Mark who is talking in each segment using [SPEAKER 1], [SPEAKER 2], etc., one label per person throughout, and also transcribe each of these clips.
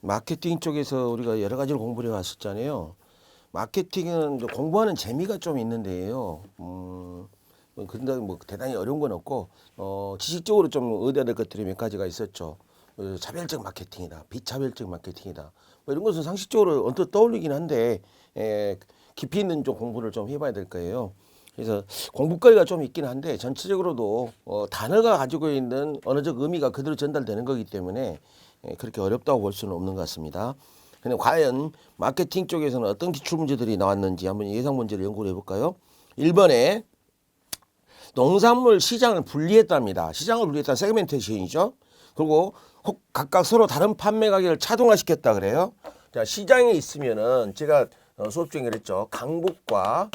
[SPEAKER 1] 마케팅 쪽에서 우리가 여러 가지를 공부를 해왔었잖아요. 마케팅은 공부하는 재미가 좀 있는데요. 음, 뭐 근데 뭐 대단히 어려운 건 없고 어, 지식적으로 좀 의대야 될 것들이 몇 가지가 있었죠. 어, 차별적 마케팅이다, 비차별적 마케팅이다. 뭐 이런 것은 상식적으로 언뜻 떠올리긴 한데 에, 깊이 있는 좀 공부를 좀 해봐야 될 거예요. 그래서 공부거리가 좀 있긴 한데 전체적으로도 어, 단어가 가지고 있는 언어적 의미가 그대로 전달되는 거기 때문에 예, 그렇게 어렵다고 볼 수는 없는 것 같습니다. 근데 과연 마케팅 쪽에서는 어떤 기출 문제들이 나왔는지 한번 예상 문제를 연구를 해볼까요? 1번에 농산물 시장을 분리했답니다. 시장을 분리했다 세그멘테이션이죠. 그리고 혹 각각 서로 다른 판매 가격을 차동화시켰다 그래요. 자 시장에 있으면은 제가 어, 수업 중에 그랬죠. 강북과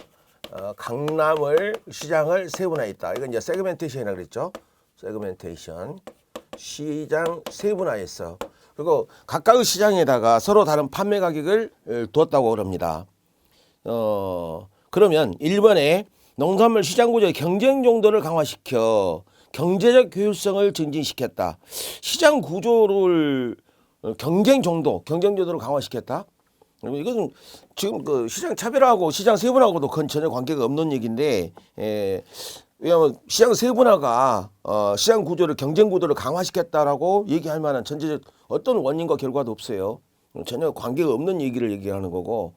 [SPEAKER 1] 어, 강남을 시장을 세분화했다. 이건 이제 세그멘테이션이라 그랬죠. 세그멘테이션 시장 세분화했어. 그리고 각각의 시장에다가 서로 다른 판매 가격을 어, 두었다고 그럽니다. 어, 그러면 1번에 농산물 시장 구조의 경쟁 정도를 강화시켜 경제적 효율성을 증진시켰다. 시장 구조를 어, 경쟁 정도, 경쟁 정도를 강화시켰다. 이것은 지금 그 시장 차별화하고 시장 세분화하고도 전혀 관계가 없는 얘기인데, 에, 왜냐하면 시장 세분화가 어, 시장 구조를 경쟁 구도를 강화시켰다라고 얘기할 만한 전체적 어떤 원인과 결과도 없어요. 전혀 관계가 없는 얘기를 얘기하는 거고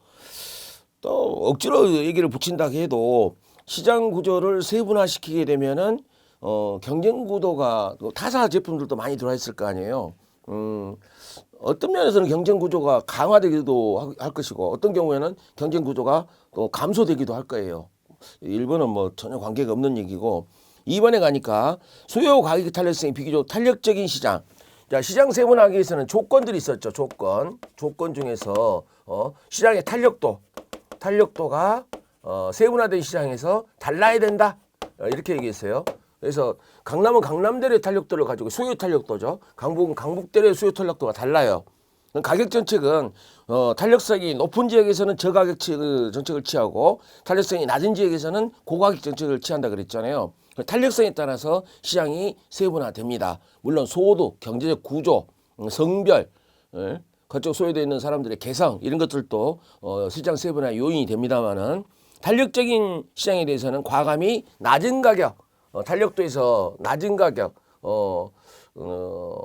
[SPEAKER 1] 또 억지로 얘기를 붙인다 해도 시장 구조를 세분화시키게 되면은 어, 경쟁 구도가 또 타사 제품들도 많이 들어와 있을 거 아니에요. 음, 어떤 면에서는 경쟁 구조가 강화되기도 하- 할 것이고 어떤 경우에는 경쟁 구조가 또 감소되기도 할 거예요. 일본은 뭐 전혀 관계가 없는 얘기고 이번에 가니까 수요 가격 탄력성이 비교적 탄력적인 시장. 자 시장 세분화하기 위해서는 조건들이 있었죠. 조건 조건 중에서 어, 시장의 탄력도 탄력도가 어, 세분화된 시장에서 달라야 된다 어, 이렇게 얘기했어요. 그래서 강남은 강남대로의 탄력도를 가지고 수요 탄력도죠. 강북은 강북대로의 수요 탄력도가 달라요. 가격 정책은 어, 탄력성이 높은 지역에서는 저가격 치- 그 정책을 취하고 탄력성이 낮은 지역에서는 고가격 정책을 취한다 그랬잖아요. 그 탄력성에 따라서 시장이 세분화됩니다. 물론 소득, 경제적 구조, 음, 성별, 예, 그쪽 소외되어 있는 사람들의 개성 이런 것들도 어, 시장 세분화 요인이 됩니다만은 탄력적인 시장에 대해서는 과감히 낮은 가격, 어, 탄력도에서 낮은 가격, 어, 어,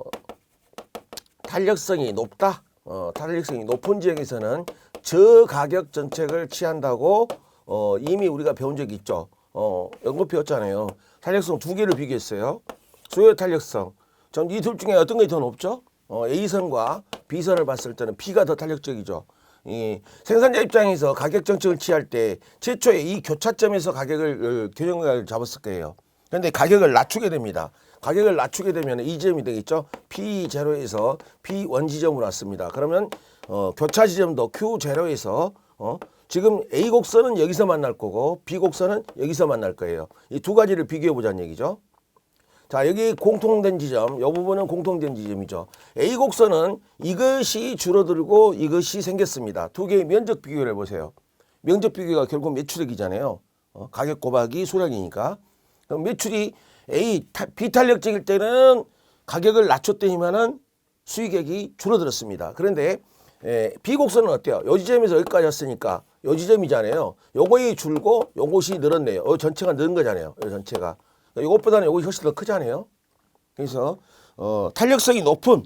[SPEAKER 1] 탄력성이 높다. 어, 탄력성이 높은 지역에서는 저가격 정책을 취한다고 어, 이미 우리가 배운 적이 있죠. 어, 연구 배웠잖아요. 탄력성 두 개를 비교했어요. 수요 탄력성. 전 이 둘 중에 어떤 게 더 높죠? 어, A선과 B선을 봤을 때는 B가 더 탄력적이죠. 이 생산자 입장에서 가격 정책을 취할 때 최초에 이 교차점에서 가격을 어, 균형을 잡았을 거예요. 그런데 가격을 낮추게 됩니다. 가격을 낮추게 되면 이 지점이 되겠죠. P0에서 P1 지점으로 왔습니다. 그러면 어, 교차 지점도 Q0에서 어, 지금 A 곡선은 여기서 만날 거고 B 곡선은 여기서 만날 거예요. 이 두 가지를 비교해 보자는 얘기죠. 자 여기 공통된 지점 이 부분은 공통된 지점이죠 A 곡선은 이것이 줄어들고 이것이 생겼습니다 두 개의 면적 비교를 해보세요 면적 비교가 결국 매출액이잖아요 어, 가격 곱하기 수량이니까 그럼 매출이 A 타- 비탄력적일 때는 가격을 낮췄더니만은 수익액이 줄어들었습니다 그런데 에, B 곡선은 어때요 요 지점에서 여기까지 왔으니까 요 지점이잖아요 요거이 줄고 요것이 늘었네요 요 전체가 늘은 거잖아요 요 전체가 이것보다는 이것이 훨씬 더 크잖아요. 그래서 어, 탄력성이 높은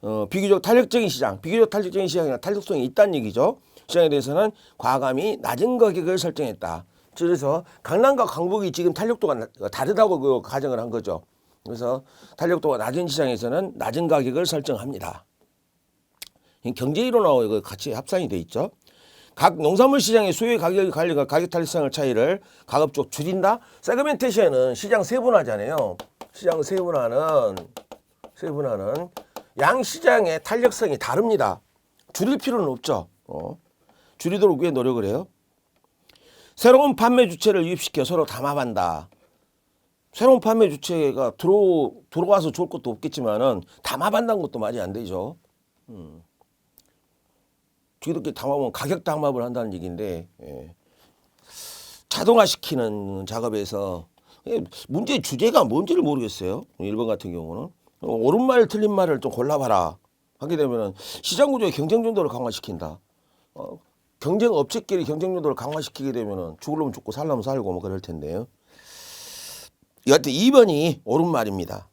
[SPEAKER 1] 어, 비교적 탄력적인 시장, 비교적 탄력적인 시장이나 탄력성이 있다는 얘기죠. 시장에 대해서는 과감히 낮은 가격을 설정했다. 그래서 강남과 강북이 지금 탄력도가 나- 다르다고 그 가정을 한 거죠. 그래서 탄력도가 낮은 시장에서는 낮은 가격을 설정합니다. 이 경제 이론하고 같이 합산이 돼 있죠. 각 농산물 시장의 수요 가격 관리가 가격 탄력성을 차이를 가급적 줄인다. 세그멘테이션은 시장 세분화잖아요. 시장 세분화는 세분화는 양 시장의 탄력성이 다릅니다. 줄일 필요는 없죠. 어. 줄이도록 왜 노력을 해요? 새로운 판매 주체를 유입시켜 서로 담합한다. 새로운 판매 주체가 들어 들어와서 좋을 것도 없겠지만은 담합한다는 것도 말이 안 되죠. 이렇게 담합은 가격 담합을 한다는 얘기인데 예. 자동화시키는 작업에서 예, 문제 주제가 뭔지를 모르겠어요. 1번 같은 경우는 어, 옳은 말 틀린 말을 좀 골라봐라. 하게 되면은 시장 구조의 경쟁 정도를 강화시킨다. 어, 경쟁 업체끼리 경쟁 정도를 강화시키게 되면은 죽으려면 죽고 살려면 살고 뭐 그럴 텐데요. 여하튼 2번이 옳은 말입니다.